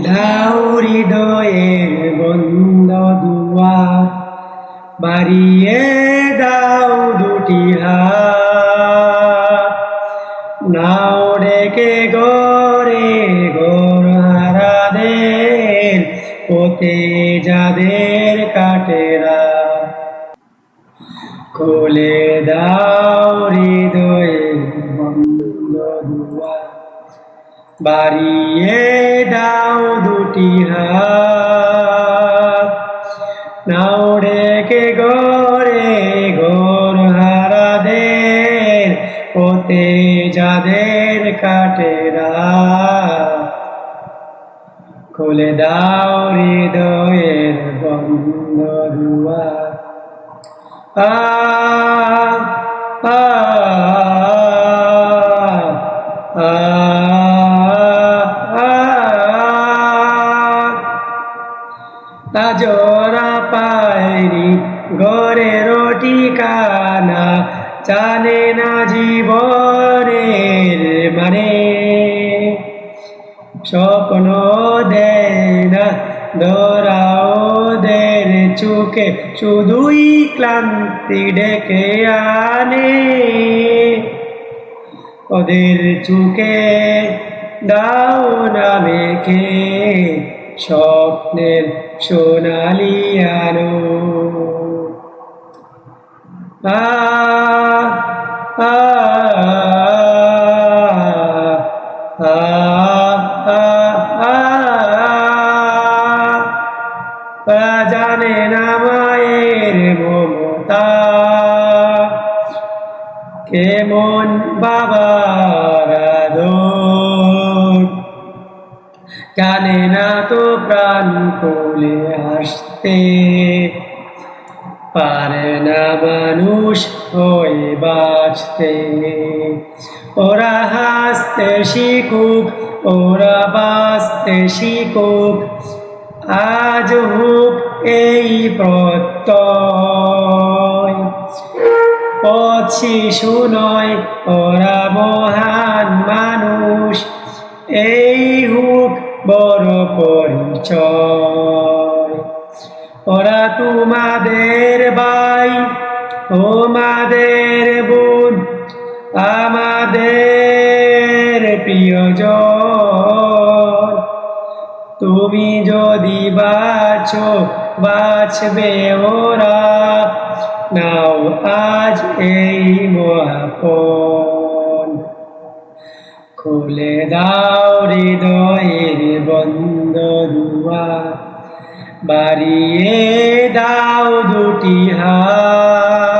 দাও হৃদয়ের বন্ধ দুয়ার বাড়িয়ে দাও দুটি হাত। নাও ডেকে গরে গোর হারাদের পোতে যাদের কাটেরা খুলে দাও হৃদয়ের বন্ধ দুয়ার বাড়িয়ে দুটি নাও ডেকে গরে গোর হারাদের ওতে যাদের কাটেরা খুলে দাও হৃদয়ের বন্ধ দুয়ার। আ আ আ তাজরা পায়নি ঘরের ঠিকানা জানে না জীবনের মানে। স্বপ্ন দেয় না ধরাও দের চুকে শুধুই ক্লান্তি ডেকে আনে। ওদের চুকে দাও না মেখে স্বপ্নের সোনালি আলো আ আ জানে না মায়ের মমতা। কেমন বাবার আদর। জানে না তো প্রাণ কোলে আসতে পারে না মানুষ হয়ে বাঁচতে। ওরা হাসতে শিখুক, ওরা বাঁচতে শিখুক। আজ হোক এই প্রত্যয়। পথ শিশু নয়, ওরা মহান মানুষ ওরা তোমাদের ভাই, তোমাদের বোন, আমাদের প্রিয়জন। তুমি যদি বাছো বাঁচবে ওরা। নাও আজ এই মহাপন খুলে দাও হৃদয়ের বন্ধ দুয়া। বাড়িয়ে দাও দুটি হাত।